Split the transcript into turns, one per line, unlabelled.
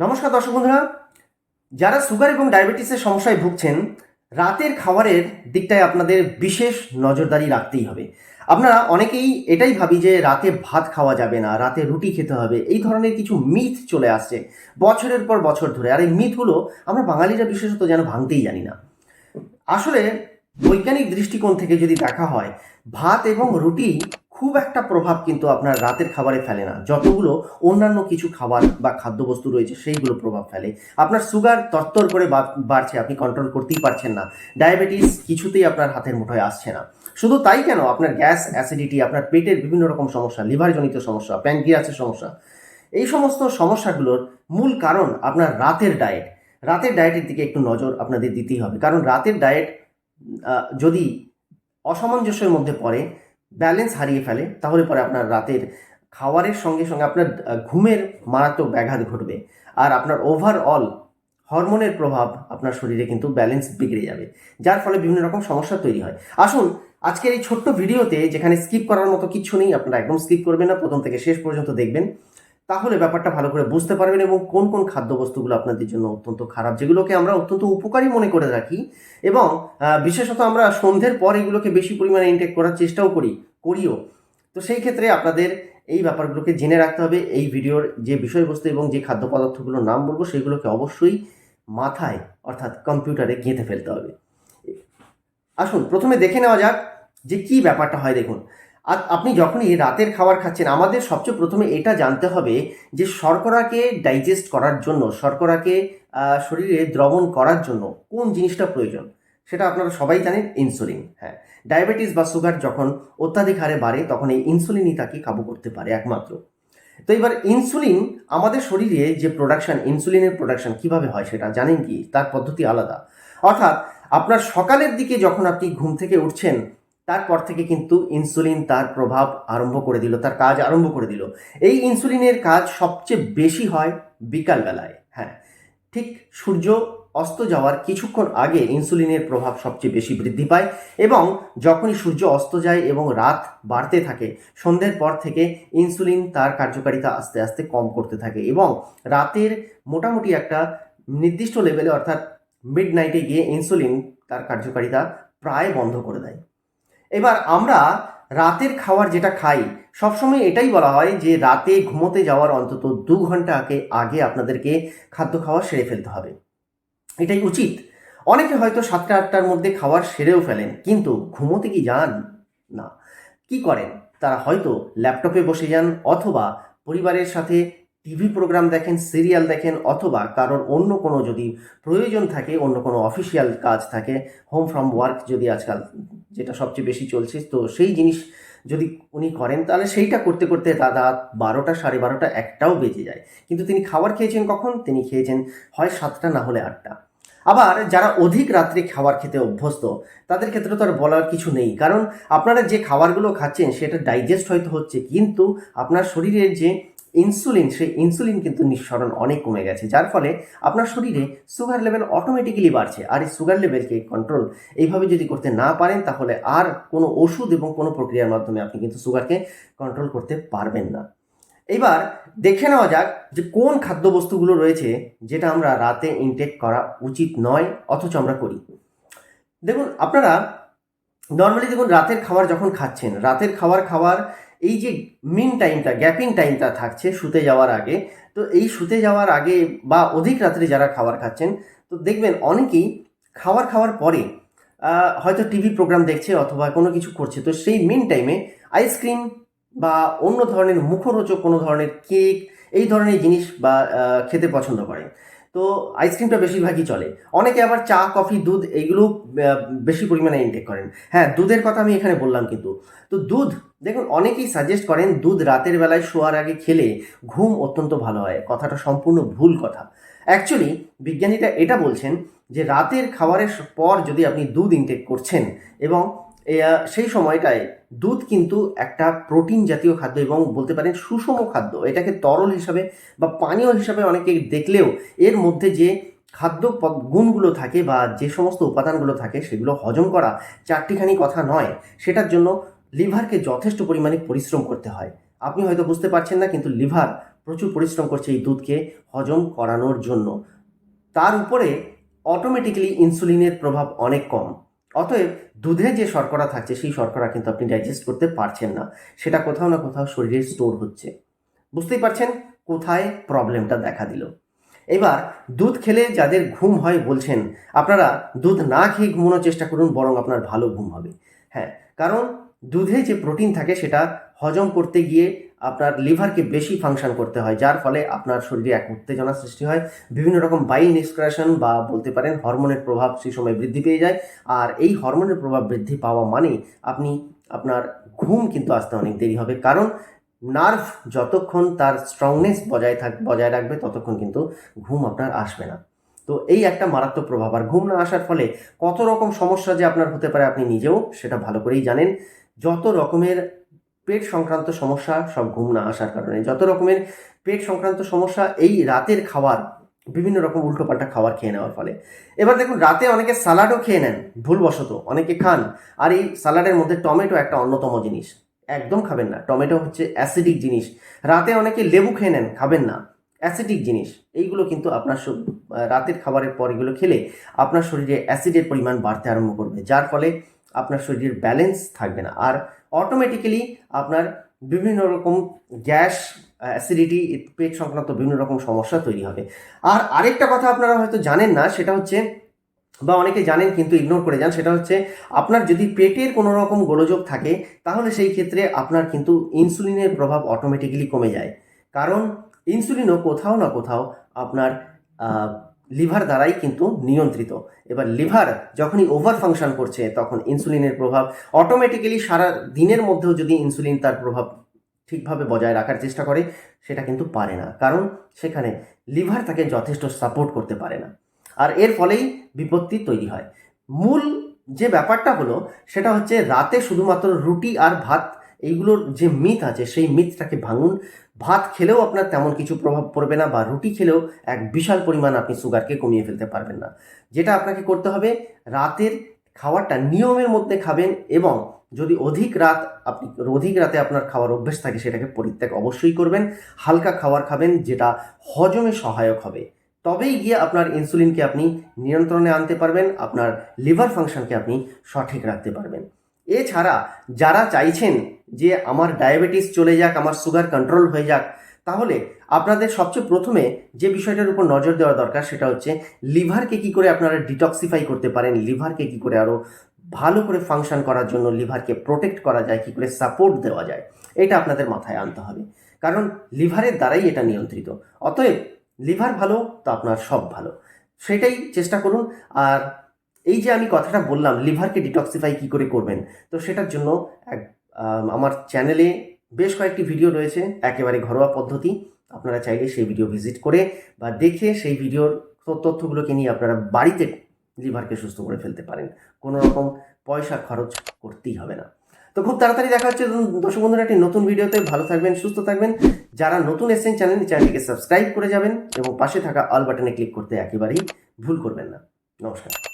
নমস্কার দর্শক বন্ধুরা। যারা সুগার এবং ডায়াবেটিসের সমস্যায় ভুগছেন, রাতের খাবারের দিকটায় আপনাদের বিশেষ নজরদারি রাখতেই হবে। আপনারা অনেকেই এটাই ভাবি যে রাতে ভাত খাওয়া যাবে না, রাতে রুটি খেতে হবে। এই ধরনের কিছু মিথ চলে আসছে বছরের পর বছর ধরে। আর এই মিথগুলো আমরা বাঙালিরা বিশেষত যেন ভাঙতেই জানি না। আসলে বৈজ্ঞানিক দৃষ্টিকোণ থেকে যদি দেখা হয়, ভাত এবং রুটি খুব একটা প্রভাব কিন্তু আপনার রাতের খাবারে ফেলে না। যতগুলো অন্যান্য কিছু খাবার বা খাদ্যবস্তু রয়েছে, সেইগুলো প্রভাব ফেলে। আপনার সুগার তত্তর করে বাড়ছে, আপনি কন্ট্রোল করতেই পারছেন না। ডায়াবেটিস কিছুতেই আপনার হাতের মুঠোয় আসছে না। শুধু তাই কেন? আপনার গ্যাস অ্যাসিডিটি আপনার পেটের বিভিন্ন রকম সমস্যা, লিভারজনিত সমস্যা প্যানক্রিয়াসের সমস্যা। এই সমস্ত সমস্যাগুলোর মূল কারণ আপনার রাতের ডায়েট রাতের ডায়েটের দিকে একটু নজর আপনাদের দিতেই হবে। কারণ রাতের ডায়েট যদি অসামঞ্জস্যের মধ্যে পড়ে ব্যালেন্স হারিয়ে ফেলে, তাহলে পরে আপনার রাতের খাওয়ারের সঙ্গে সঙ্গে আপনার ঘুমের মারাত্মক ব্যাঘাত ঘটবে। আর আপনার ওভারঅল হরমোনের প্রভাব আপনার শরীরে কিন্তু ব্যালেন্স বিগড়ে যাবে, যার ফলে বিভিন্ন রকম সমস্যা তৈরি হয়। আসুন, আজকের এই ছোট্ট ভিডিওতে যেখানে স্কিপ করার মতো কিছু নেই, আপনারা একদম স্কিপ করবেন না, প্রথম থেকে শেষ পর্যন্ত দেখবেন। তাহলে ব্যাপারটা ভালো করে বুঝতে পারবেন এবং কোন কোন খাদ্যবস্তুগুলো আপনাদের জন্য অত্যন্ত খারাপ, যেগুলোকে আমরা অত্যন্ত উপকারী মনে করে রাখি এবং বিশেষত আমরা সন্ধ্যের পর এগুলোকে বেশি পরিমাণে ইনটেক করার চেষ্টাও করি। করিও। তো সেই ক্ষেত্রে আপনাদের এই ব্যাপারগুলোকে জেনে রাখতে হবে, এই ভিডিওর যে বিষয়বস্তু এবং যে খাদ্য পদার্থগুলোর নাম বলব সেগুলোকে অবশ্যই মাথায় অর্থাৎ কম্পিউটারে গেঁথে ফেলতে হবে। আসুন, প্রথমে দেখে নেওয়া যাক যে কি ব্যাপারটা হয় দেখুন। আর আপনি যখনই রাতের খাবার খাচ্ছেন, আমাদের সবচেয়ে প্রথমে এটা জানতে হবে যে শর্করাকে ডাইজেস্ট করার জন্য, শর্করাকে শরীরে দ্রবণ করার জন্য কোন জিনিসটা প্রয়োজন? সেটা আপনারা সবাই জানেন ইনসুলিন হ্যাঁ ডায়াবেটিস বা সুগার যখন অত্যাধিক হারে বাড়ে, তখন এই ইনসুলিনই তাকে কাবু করতে পারে একমাত্র। তো এবার ইনসুলিন আমাদের শরীরে যে প্রোডাকশন ইনসুলিনের প্রোডাকশন কীভাবে হয় সেটা জানেন কি? তার পদ্ধতি আলাদা। অর্থাৎ আপনার সকালের দিকে যখন আপনি ঘুম থেকে উঠছেন, তারপর থেকে কিন্তু ইনসুলিন তার প্রভাব আরম্ভ করে দিল, তার কাজ আরম্ভ করে দিল। এই ইনসুলিনের কাজ সবচেয়ে বেশি হয় বিকালবেলায়। হ্যাঁ ঠিক সূর্য অস্ত যাওয়ার কিছুক্ষণ আগে ইনসুলিনের প্রভাব সবচেয়ে বেশি বৃদ্ধি পায় এবং যখনই সূর্য অস্ত যায় এবং রাত বাড়তে থাকে, সন্ধ্যের পর থেকে ইনসুলিন তার কার্যকারিতা আস্তে আস্তে কম করতে থাকে এবং রাতের মোটামুটি একটা নির্দিষ্ট লেভেলে অর্থাৎ মিড নাইটে গিয়ে ইনসুলিন তার কার্যকারিতা প্রায় বন্ধ করে দেয়। এবার আমরা রাতের খাবার যেটা খাই, সবসময় এটাই বলা হয় যে রাতে ঘুমোতে যাওয়ার অন্তত দু ঘণ্টা আগে আগে আপনাদেরকে খাদ্য খাওয়া সেরে ফেলতে হবে। এটাই উচিত। অনেকে হয়তো সাতটা, আটটার মধ্যে খাবার সেরেও ফেলেন, কিন্তু ঘুমোতে কি যান? না। কি করেন? তারা হয়তো ল্যাপটপে বসে যান অথবা পরিবারের সাথে টিভি প্রোগ্রাম দেখেন, সিরিয়াল দেখেন, অথবা কারোর অন্য কোনো যদি প্রয়োজন থাকে, অন্য কোনো অফিসিয়াল কাজ থাকে হোম ফ্রম ওয়ার্ক যদি আজকাল যেটা সবচেয়ে বেশি চলছে, তো সেই জিনিস যদি উনি করেন, তাহলে সেইটা করতে করতে দাদা বারোটা, সাড়ে বারোটা, একটাও বেজে যায়। কিন্তু তিনি খাবার খেয়েছেন কখন? তিনি খেয়েছেন হয় সাতটা না হলে আটটা। আবার যারা অধিক রাত্রে খাবার খেতে অভ্যস্ত, তাদের ক্ষেত্রে তো আর বলার কিছু নেই। কারণ আপনারা যে খাবারগুলো খাচ্ছেন, সেটা ডাইজেস্ট হয়তো হচ্ছে, কিন্তু আপনার শরীরের যে ইনসুলিন, সেই ইনসুলিন কিন্তু নিঃসরণ অনেক কমে গেছে, যার ফলে আপনার শরীরে সুগার লেভেল অটোমেটিক্যালি বাড়ছে। আর এই সুগার লেভেলকে কন্ট্রোল এইভাবে যদি করতে না পারেন, তাহলে আর কোনো ওষুধ এবং কোনো প্রক্রিয়ার মাধ্যমে আপনি কিন্তু সুগারকে কন্ট্রোল করতে পারবেন না। এবার দেখে নেওয়া যাক যে কোন খাদ্যবস্তুগুলো রয়েছে যেটা আমরা রাতে ইনটেক করা উচিত নয়, অথচ আমরা করি। দেখুন, আপনারা নর্মালি দেখুন, রাতের খাবার যখন খাচ্ছেন, রাতের খাবার খাওয়ার এই যে মিন টাইমটা গ্যাপিং টাইমটা থাকছে শুতে যাওয়ার আগে, তো এই শুতে যাওয়ার আগে বা অধিক রাত্রে যারা খাবার খাচ্ছেন, তো দেখবেন অনেকেই খাবার খাওয়ার পরে হয়তো টিভি প্রোগ্রাম দেখছে অথবা কোনো কিছু করছে, তো সেই মিন টাইমে আইসক্রিম বা অন্য ধরনের মুখরোচক কোনো ধরনের কেক এই ধরনের জিনিস বা খেতে পছন্দ করেন। তো আইসক্রিমটা বেশিরভাগই চলে। অনেকে আবার চা, কফি, দুধ এইগুলো বেশি পরিমাণে ইনটেক করেন। হ্যাঁ দুধের কথা আমি এখানে বললাম কিন্তু। তো দুধ, দেখুন, অনেকেই সাজেস্ট করেন দুধ রাতের বেলায় শোয়ার আগে খেলে ঘুম অত্যন্ত ভালো হয়। কথাটা সম্পূর্ণ ভুল কথা। অ্যাকচুয়ালি বিজ্ঞানীরা এটা বলছেন যে রাতের খাবারের পর যদি আপনি দুধ ইনটেক করছেন এবং সেই সময়টায় দুধ কিন্তু একটা প্রোটিন জাতীয় খাদ্য এবং বলতে পারেন সুষম খাদ্য। এটাকে তরল হিসাবে বা পানীয় হিসাবে অনেকে দেখলেও এর মধ্যে যে খাদ্য গুণগুলো থাকে বা যে সমস্ত উপাদানগুলো থাকে সেগুলো হজম করা চারটিখানি কথা নয়, সেটার জন্য লিভারকে যথেষ্ট পরিমাণে পরিশ্রম করতে হয়। আপনি হয়তো বুঝতে পারছেন না, কিন্তু লিভার প্রচুর পরিশ্রম করছে এই দুধকে হজম করানোর জন্য। তার উপরে অটোমেটিক্যালি ইনসুলিনের প্রভাব অনেক কম। অতএব দুধে যে শর্করা থাকছে, সেই শর্করা কিন্তু আপনি ডাইজেস্ট করতে পারছেন না। সেটা কোথাও না কোথাও শরীরে স্টোর হচ্ছে। বুঝতেই পারছেন কোথায় প্রবলেমটা দেখা দিল। এবার দুধ খেলে যাদের ঘুম হয় বলছেন, আপনারা দুধ না খেয়ে ঘুমানোর চেষ্টা করুন, বরং আপনার ভালো ঘুম হবে। হ্যাঁ কারণ দুধে যে প্রোটিন থাকে, সেটা হজম করতে গিয়ে আপনার লিভারকে বেশি ফাংশন করতে হয়, যার ফলে আপনার শরীরে এক উত্তেজনা সৃষ্টি হয়। বিভিন্ন রকম বাইল নিষ্কাশন বা বলতে পারেন হরমোনের প্রভাব সেই সময় বৃদ্ধি পেয়ে যায়। আর এই হরমোনের প্রভাব বৃদ্ধি পাওয়া মানে আপনি, আপনার ঘুম কিন্তু আসতে অনেক দেরি হবে। কারণ নার্ভ যতক্ষণ তার স্ট্রংনেস বজায় থাক, বজায় রাখবে ততক্ষণ কিন্তু ঘুম আপনার আসবে না। তো এই একটা মারাত্মক প্রভাব। আর ঘুম না আসার ফলে কত রকম সমস্যা যে আপনার হতে পারে আপনি নিজেও সেটা ভালো করেই জানেন। যত রকমের পেট সংক্রান্ত সমস্যা, সব ঘুম না আসার কারণে। যত রকমের পেট সংক্রান্ত সমস্যা, এই রাতের খাবার, বিভিন্ন রকম উল্টোপাল্টা খাবার খেয়ে নেওয়ার ফলে। এবার দেখুন, রাতে অনেকে সালাডও খেয়ে নেন, ভুলবশত অনেকে খান। আর এই সালাডের মধ্যে টমেটো একটা অন্যতম জিনিস। একদম খাবেন না। টমেটো হচ্ছে অ্যাসিডিক জিনিস। রাতে অনেকে লেবু খেয়ে নেন, খাবেন না। অ্যাসিডিক জিনিস। এইগুলো কিন্তু আপনার রাতের খাবারের পর এগুলো খেলে আপনার শরীরে অ্যাসিডের পরিমাণ বাড়তে আরম্ভ করবে। যার ফলে আপনার শরীরের ব্যালেন্স থাকবে না। আর অটোমেটিক্যালি আপনার বিভিন্ন রকম গ্যাস অ্যাসিডিটি পেট সংক্রান্ত বিভিন্ন রকম সমস্যা তৈরি হবে। আর আরেকটা কথা আপনারা হয়তো জানেন না, সেটা হচ্ছে, বা অনেকে জানেন কিন্তু ইগনোর করে যান, সেটা হচ্ছে আপনার যদি পেটের কোনো রকম গোলযোগ থাকে, তাহলে সেই ক্ষেত্রে আপনার কিন্তু ইনসুলিনের প্রভাব অটোমেটিক্যালি কমে যায়। কারণ ইনসুলিনও কোথাও না কোথাও আপনার লিভার দ্বারাই কিন্তু নিয়ন্ত্রিত। এবার লিভার যখনই ওভার ফাংশন করছে, তখন ইনসুলিনের প্রভাব অটোমেটিক্যালি সারা দিনের মধ্যেও যদি ইনসুলিন তার প্রভাব ঠিকভাবে বজায় রাখার চেষ্টা করে, সেটা কিন্তু পারে না। কারণ সেখানে লিভার তাকে যথেষ্ট সাপোর্ট করতে পারে না। আর এর ফলেই বিপত্তি তৈরি হয়। মূল যে ব্যাপারটা হলো, সেটা হচ্ছে রাতে শুধুমাত্র রুটি আর ভাত, এইগুলোর যে মিথ আছে, সেই মিথটাকে ভাঙুন। ভাত খেলেও আপনার তেমন কিছু প্রভাব পড়বে না বা রুটি খেলেও এক বিশাল পরিমাণ আপনি সুগারকে কমিয়ে ফেলতে পারবেন না। যেটা আপনাকে করতে হবে, রাতের খাবারটা নিয়মের মধ্যে খাবেন এবং যদি অধিক রাত আপনি, অধিক রাতে আপনার খাওয়ার অভ্যেস থাকে সেটাকে পরিত্যাগ অবশ্যই করবেন। হালকা খাবার খাবেন যেটা হজমে সহায়ক হবে। তবেই গিয়ে আপনার ইনসুলিনকে আপনি নিয়ন্ত্রণে আনতে পারবেন, আপনার লিভার ফাংশনকে আপনি সঠিক রাখতে পারবেন। এছাড়া যারা চাইছেন যে আমার ডায়াবেটিস চলে যাক, আমার সুগার কন্ট্রোল হয়ে যাক, তাহলে আপনাদের সবচেয়ে প্রথমে যে বিষয়টার উপর নজর দেওয়া দরকার সেটা হচ্ছে লিভারকে কি করে আপনারা ডিটক্সিফাই করতে পারেন, লিভারকে কি করে আরও ভালো করে ফাংশন করার জন্য লিভারকে প্রোটেক্ট করা যায়, কি করে সাপোর্ট দেওয়া যায়, এটা আপনাদের মাথায় আনতে হবে। কারণ লিভারের দ্বারাই এটা নিয়ন্ত্রিত। অতএব লিভার ভালো তো আপনার সব ভালো। সেটাই চেষ্টা করুন। আর এই যে আমি কথাটা বললাম, লিভারকে ডিটক্সিফাই কি করে করবেন? তো সেটার জন্য এক আমার চ্যানেলে বেশ কয়েকটি ভিডিও রয়েছে, একেবারে ঘরোয়া পদ্ধতি। আপনারা চাইলে সেই ভিডিও ভিজিট করে বা দেখে সেই ভিডিওর তথ্যগুলোকে নিয়ে আপনারা বাড়িতে লিভারকে সুস্থ করে ফেলতে পারেন। কোনো রকম পয়সা খরচ করতেই হবে না। তো খুব তাড়াতাড়ি দেখা হচ্ছে দর্শক বন্ধুরা, একটি নতুন ভিডিওতে ভালো থাকবেন, সুস্থ থাকবেন। যারা নতুন এসেছেন চ্যানেল, চ্যানেলটিকে সাবস্ক্রাইব করে যাবেন এবং পাশে থাকা অল বাটনে ক্লিক করতে একেবারেই ভুল করবেন না। নমস্কার।